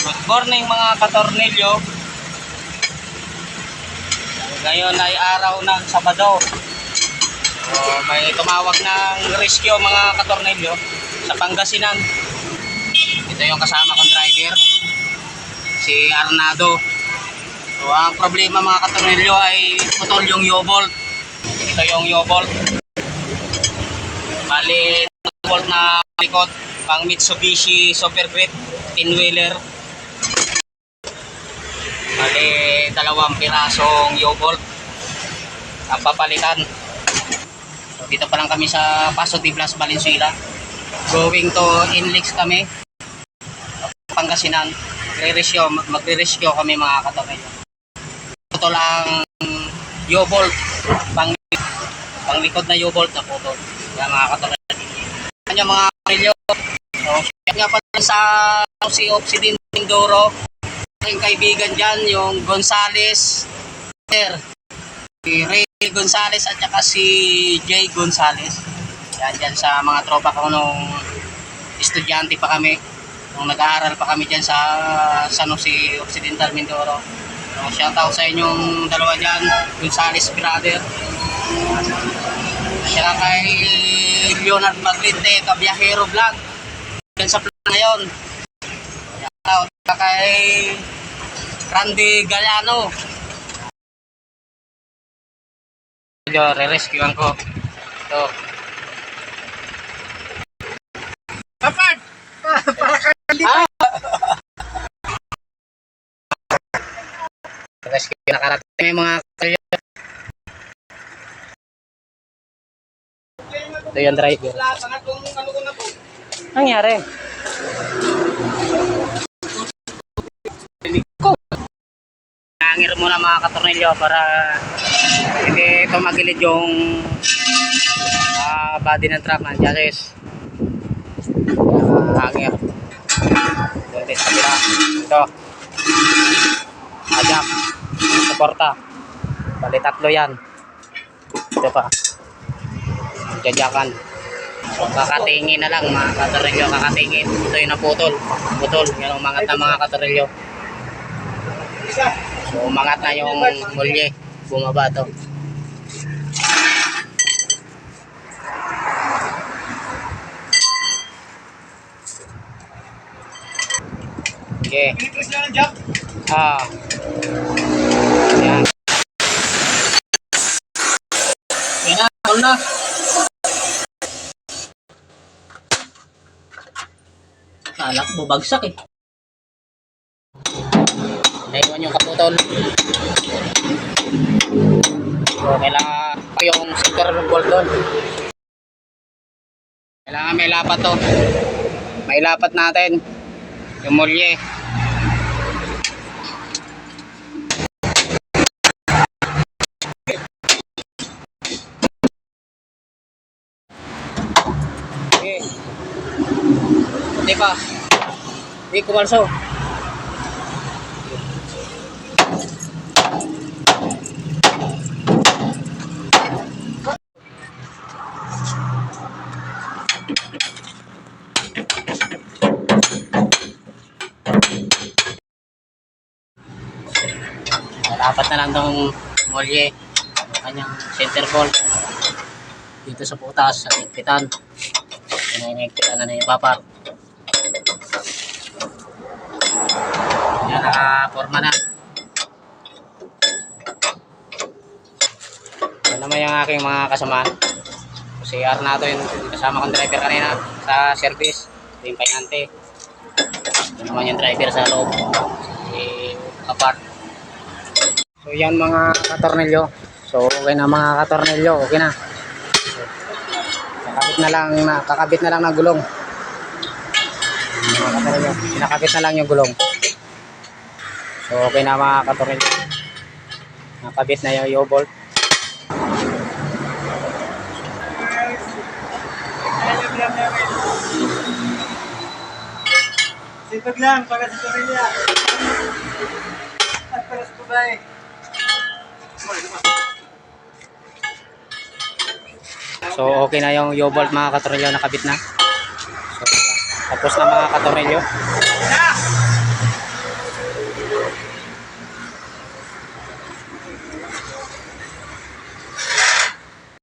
Good morning mga katornilyo. Ngayon ay araw ng Sabado. So, may tumawag ng rescue mga katornilyo sa Pangasinan. Ito yung kasama kong driver, si Arnado. So ang problema mga katornilyo ay putol yung U-bolt. Ito yung U-bolt. Bali, bolt na likod pang Mitsubishi Super Grip. Bali, dalawang pirasong U-bolt ang papalitan. So, dito pa lang kami sa Paso de Blas, Valenzuela. Going to Inlex kami. Pangasinan. Magre-rescue, magre-rescue kami mga katornilyo. Ito lang U-bolt pang pang likod na U-bolt na photo. Kaya mga katornilyo. Kanya mga katornilyo. So, shout nga pala sa si Obsidian Mindoro. Aking kaibigan dyan, yung Gonzales. Si Ray Gonzales at saka si Jay Gonzales. Yan dyan sa mga tropa ko nung estudyante pa kami. Nung nag-aaral pa kami dyan sa San Jose Occidental Mindoro. So, shout out sa inyong dalawa dyan, Gonzales brother. At saka kay Leonard Maglinte, Kabiyahero Vlog. Dyan sa plan ngayon. Kay Randy Galano. Medyo re-rescuean ko. Ito. Kapag! Para ka Ah! Rescue nakarating yung mga kalyo. Ito yung driver. Nangyari? Nangir muna mga katornilyo para hindi ito yung ah, body ng truck ng chassis. Ah, hangir. Dito sa kabila. Ito. Ajak. Suporta. Bali tatlo yan. Ito pa. Jajakan. Kakatingin na lang mga katorilyo. Kakatingin. Ito yung naputol. Putol. Yan ang na mga katorilyo. So umangat na yung mulye. Bumaba to. Okay. Ah. Yan. Yan na. Kala eh. Naiwan yung kaputol. So, kailangan pa yung center bolt doon. Kailangan may lapat to. May lapat natin. Yung mulye. Okay. Hindi pa. Hindi kumalso. Dapat na lang tong molye. Kanyang center bolt. Dito sa putas, sa higpitan. Pinahigpitan na na yung papar. Yan, nakaporma na. Yan naman yung aking mga kasama. Si Arnado yung kasama kong driver kanina sa service. Ito yung painante. Ito naman yung driver sa loob. Si Kapar. So yan mga katornilyo. So okay na mga katornilyo, okay na. So, kakabit na lang na kakabit na lang ng gulong. Mga katornilyo, kinakabit na lang yung gulong. So okay na mga katornilyo. Nakabit na yung U-bolt. Sipag lang para sa pamilya. At para sa babae. So okay na yung U-bolt mga katornilyo nakabit na. So tapos na mga katornilyo.